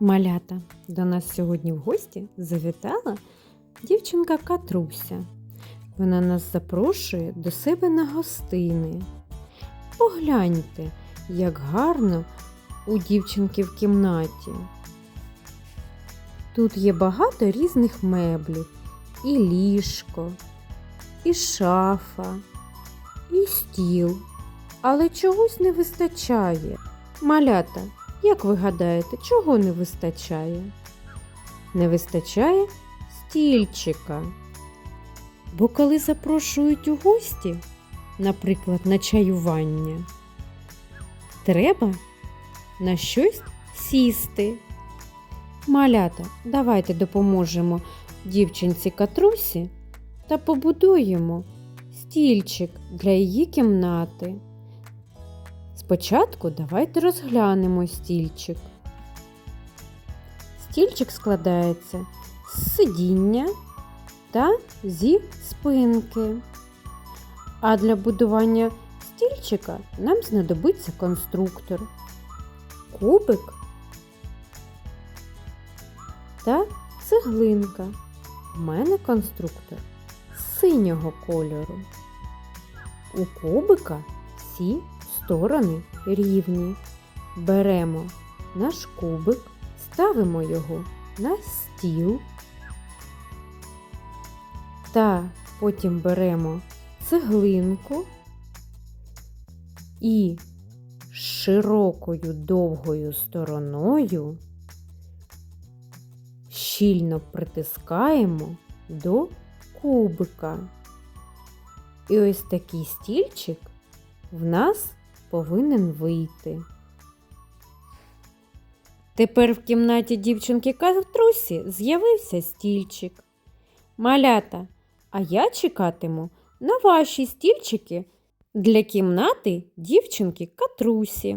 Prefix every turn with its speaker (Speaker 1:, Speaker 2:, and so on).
Speaker 1: Малята, до нас сьогодні в гості завітала дівчинка Катруся. Вона нас запрошує до себе на гостини. Погляньте, як гарно у дівчинки в кімнаті. Тут є багато різних меблів, і ліжко, і шафа, і стіл. Але чогось не вистачає. Малята, як ви гадаєте, чого не вистачає? Не вистачає стільчика. Бо коли запрошують у гості, наприклад, на чаювання, треба на щось сісти. Малята, давайте допоможемо дівчинці Катрусі та побудуємо стільчик для її кімнати. Спочатку давайте розглянемо стільчик. Стільчик складається з сидіння та зі спинки. А для будування стільчика нам знадобиться конструктор, кубик та цеглинка. У мене конструктор синього кольору. У кубика всі сторони рівні. Беремо наш кубик, ставимо його на стіл та потім беремо цеглинку і широкою довгою стороною щільно притискаємо до кубика. І ось такий стільчик в нас повинен вийти. Тепер в кімнаті дівчинки Катрусі з'явився стільчик. Малята, а я чекатиму на ваші стільчики для кімнати дівчинки Катрусі.